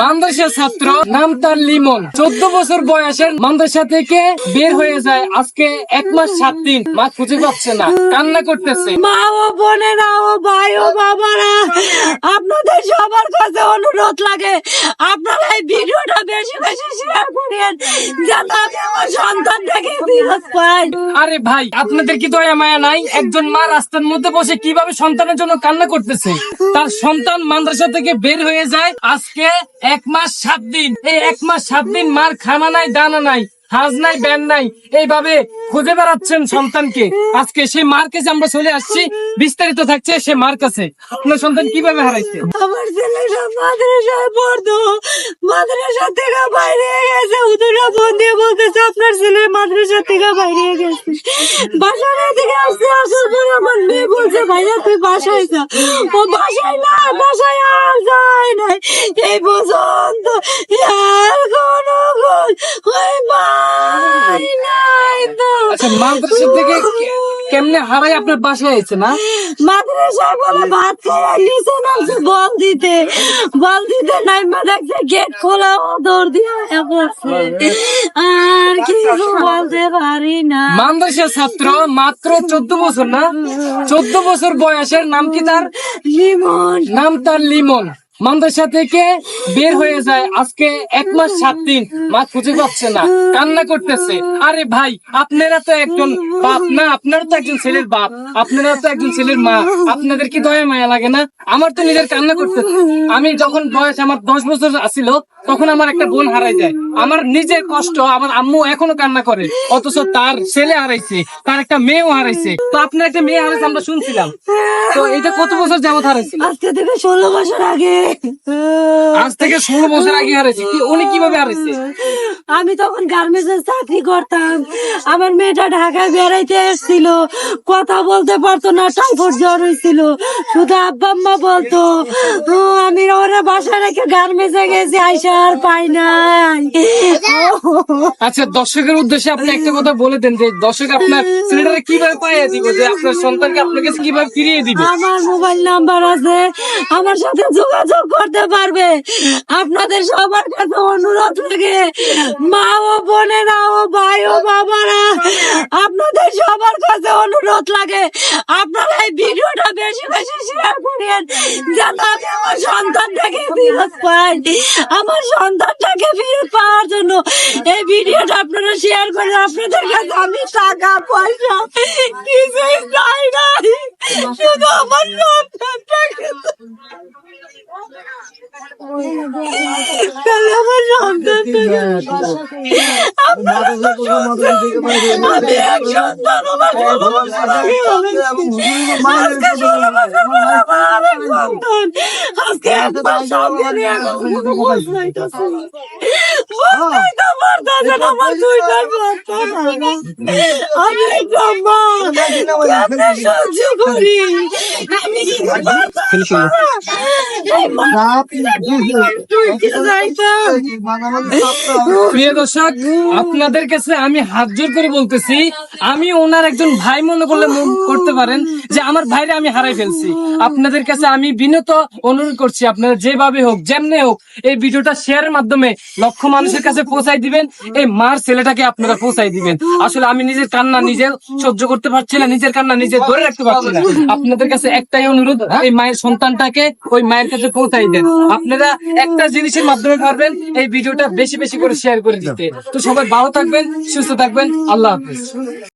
মাদ্রাসা ছাত্র নাম তার লিমন। চোদ্দ বছর বয়সের মাদ্রাসা থেকে বের হয়ে যায় আজকে এক মাস সাত দিন। মা খুঁজে পাচ্ছে না কান্না করতেছে। মা ও বোনেরা ও ভাই ও বাবারা আপনাদের সবার কাছে অনুরোধ লাগে আপনারা এই ভিডিওটা বেশি বেশি শেয়ার করেন যেন আমি আমার সন্তানটাকে ফিরত পাই আরে ভাই আপনাদের কি দয়া মায়া নাই? একজন মা রাস্তার মধ্যে বসে কীভাবে সন্তানের জন্য কান্না করতেছে? তার সন্তান মাদ্রাসা থেকে বের হয়ে যায় আজকে এক মাস সাত দিন। এই এক মাস সাত দিন মার খানা নাই, দানা নাই, হাজ নাই, ব্যান নাই। এইভাবে খুঁজে বেড়াচ্ছেন সন্তানকে। আজকে সেই মার কাছে আমরা চলে আসছি। বিস্তারিত থাকছে সে মার কাছে। আপনার সন্তান কীভাবে হারাইছে? আমার ছেলেটা মাদ্রাসায় পড়তো। মাদ্রাসা থেকে বাইরে আমার মেয়ে বলছে ভাইয়া তুই বাসায় যা। ও বাসায় না বাসায় আর যায় নাই। এই পর্যন্ত আর কোনো ওই ভাই নাই তো। আচ্ছা মাদ্রাসা থেকে কেমনে হারাই আপনার বাসায় আইছে না? মাদ্রাসায় বলে ভাত খাওয়া নিচে নামছে বল দিতে। বল দিতে নাই মা দেখছে গেট খোলা ও দৌড় দিয়ে আয়া পড়ছে। আর কিছু বলতে পারি না। মাদ্রাসা ছাত্র মাত্র চোদ্দ বছর না? চোদ্দ বছর বয়সের নাম কি তার? লিমন। নাম তার লিমন। মাদ্রাসা থেকে বের হয়ে যায়। আজকে এক মাস সাত দিন। মা খুঁজে পাচ্ছে না। কান্না করতেছে। আরে ভাই, আপনারা তো একজন বাপ না, আপনারা তো একজন ছেলের বাপ। আপনারা তো একজন ছেলের মা। আপনাদের কি দয়া মায়া লাগে না? আমার তো নিজের কান্না করতেছে। আমি যখন বয়স আমার দশ বছর আসিল তখন আমার একটা বোন হারাই যায়। আমার নিজের কষ্ট, আমার আম্মু এখনও কান্না করে। অথচ তার ছেলে হারাইছে, তার একটা মেয়েও হারাইছে। তো আপনার একটা মেয়ে হারাইছে, আমরা শুনছিলাম। তো এটা কত বছর যাবত হারাইছে? আজকে থেকে ষোলো বছর আগে আজ থেকে ষোলো বছর আগে হারাইছে উনি কীভাবে হারাইছে আমি তখন গার্মেন্টসে চাকরি করতাম। আমার মেয়েটা ঢাকায় বেড়াইতে এসেছিল। কথা বলতে পারতো না টাইফয়েড জ্বর হয়েছিল। শুধু আব্বা আম্মা বলতো আমি ওরা বাসা রেখে গার্মেন্টসে গেছি আইসা আর পাই নাই। আচ্ছা দর্শকের উদ্দেশ্যে আপনি একটা কথা বলে দেন যে দর্শক আপনার ছেলেটারে কীভাবে পাইয়ে দিব? যে আপনার সন্তানকে আপনার কাছে কীভাবে ফিরিয়ে দিবে? আমার মোবাইল নাম্বার আছে। আমার সাথে যোগাযোগ করতে পারবে। আপনাদের সবার কাছে অনুরোধ লাগে মা ও বোনেরা ও ভাই ও বাবারা, আপনাদের সবার কাছে অনুরোধ লাগে। আপনারা এই ভিডিওটা বেশি বেশি শেয়ার করেন, যাতে আমি আমার সন্তানটাকে ফিরত পাই। আমার সন্তানটাকে ফিরত পাওয়ার জন্য এই ভিডিওটা আপনারা শেয়ার করেন। আপনাদের কাছে আমি টাকা, পয়সা কিছুই চাই না শুধু আমার সন্তানটাকে তাহলে আমার সন্তানটাকে আপনারা তো সন্তান- আমি এক সন্তান আমার ষোলো বছর আগে হয়েছে। আজকে ষোলো বছর পর আমার আরেক সন্তান। আজকে এক মাস সঙ্গে নিয়ে প্রিয় দর্শক আপনাদের কাছে আমি হাত জোর করে বলতেছি আমি ওনার একজন ভাই মনে করলে মন করতে পারেন যে আমার ভাইরে আমি হারাই ফেলছি। আপনাদের কাছে আমি বিনত অনুরোধ করছি আপনারা যেভাবে হোক যেমনে হোক এই ভিডিওটা শেয়ারের মাধ্যমে লক্ষ্য লক্ষ মানুষের কাছে পৌঁছাই দিবেন, এই মার ছেলেটাকে আপনারা পৌঁছাই দিবেন। আসলে আমি নিজের কান্না নিজে সহ্য করতে পারছি না, নিজের কান্না নিজে ধরে রাখতে পারছি না। আপনাদের কাছে একটাই অনুরোধ, এই মায়ের সন্তানটাকে ওই মায়ের কাছে পৌঁছাই দেন। আপনারা একটা জিনিসের মাধ্যমে পারবেন, এই ভিডিওটা বেশি বেশি করে শেয়ার করে দিতে। তো সবাই ভালো থাকবেন, সুস্থ থাকবেন, আল্লাহ হাফিজ।